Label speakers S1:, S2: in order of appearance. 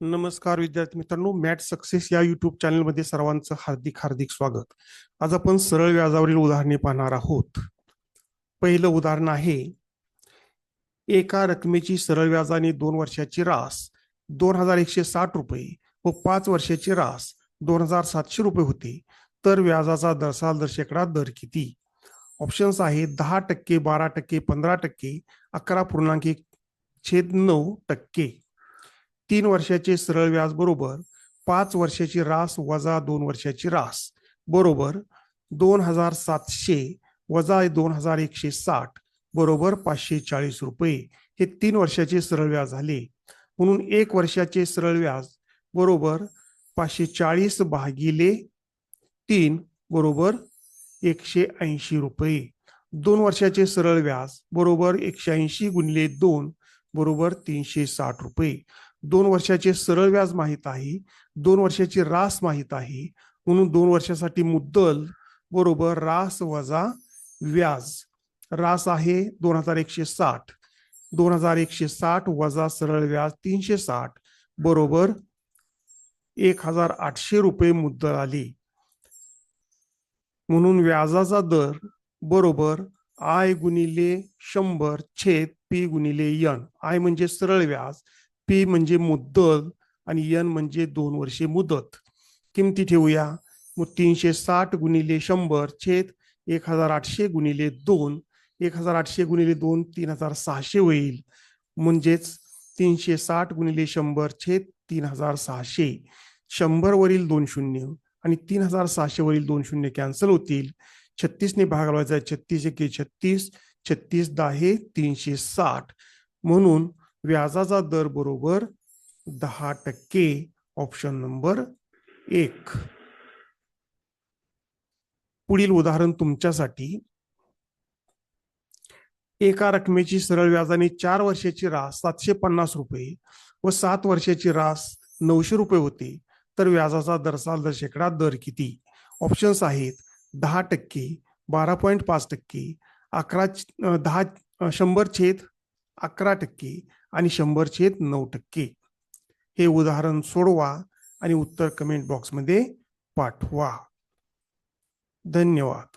S1: नमस्कार विद्यार्थी मित्रांनो मॅट सक्सेस या युट्यूब चॅनलमध्ये सर्वांचं हार्दिक हार्दिक स्वागत. आज आपण सरळ व्याजावरील उदाहरणे पाहणार आहोत. पहिलं उदाहरण आहे एका रकमेची सरळ व्याजाने दोन वर्षाची रास दोन हजार एकशे साठ रुपये व पाच वर्षाची रास दोन हजार सातशे रुपये होते. तर व्याजाचा दरसाल दर शेकडा दर किती? ऑप्शन्स आहे दहा टक्के बारा टक्के पंधरा टक्के अकरा पूर्णांक एक छेद नऊ टक्के. तीन वर्षाचे सरळ व्याज बरोबर पाच वर्षाची रास वजा दोन वर्षाची रास. बरोबर दोन हजार सातशे वजा दोन हजार एकशे साठ बरोबर पाचशे चाळीस रुपये. हे तीन वर्षाचे सरळ व्याज झाले. म्हणून एक वर्षाचे सरळ व्याज बरोबर पाचशे चाळीस भागिले तीन बरोबर एकशे ऐंशी रुपये. दोन वर्षाचे सरळ व्याज बरोबर एकशे ऐंशी गुणिले दोन बरोबर तीनशे साठ रुपये. दोन वर्षाचे सरळ व्याज माहीत आहे दोन वर्षाची रास माहीत आहे म्हणून दोन वर्षासाठी मुद्दल बरोबर रास वजा व्याज. रास आहे दोन हजार एकशे साठ. दोन हजार एकशे साठ वजा सरळ व्याज तीनशे साठ बरोबर एक हजार आठशे रुपये मुद्दल आली. म्हणून व्याजाचा दर बरोबर आय गुणिले शंभर छेद पी गुणिले यन. आय म्हणजे सरळ व्याज. पी म्हणजे मुद्दल आणि यन म्हणजे दोन वर्षे मुदत. किमती ठेवूया? मग तीनशे साठ गुणिले शंभर छेद एक हजार आठशे गुणिले दोन. एक हजार आठशे गुणिले दोन तीन हजार सहाशे होईल. म्हणजेच तीनशे साठ गुणिले शंभर छेद तीन हजार सहाशे शंभर वरील दोन शून्य आणि तीन हजार सहाशे वरील दोन शून्य कॅन्सल होतील. छत्तीसने भाग लावायचा आहे. छत्तीस एके छत्तीस. छत्तीस दहा तीनशे साठ. म्हणून व्याजाचा दर बरोबर दहा टक्के ऑप्शन नंबर एक. पुढील उदाहरण तुमच्यासाठी. एका रकमेची सरळ व्याजाने चार वर्षाची रास सातशे पन्नास रुपये व सात वर्षाची रास नऊशे रुपये होते तर व्याजाचा दरसाल दर शेकडा दर किती? ऑप्शन्स आहेत दहा टक्के बारा पॉईंट पाच टक्के अकरा दहा शंभर छेद अकरा टक्के आणि शंभर छेद नऊ टक्के. हे उदाहरण सोडवा आणि उत्तर कमेंट बॉक्समध्ये पाठवा. धन्यवाद.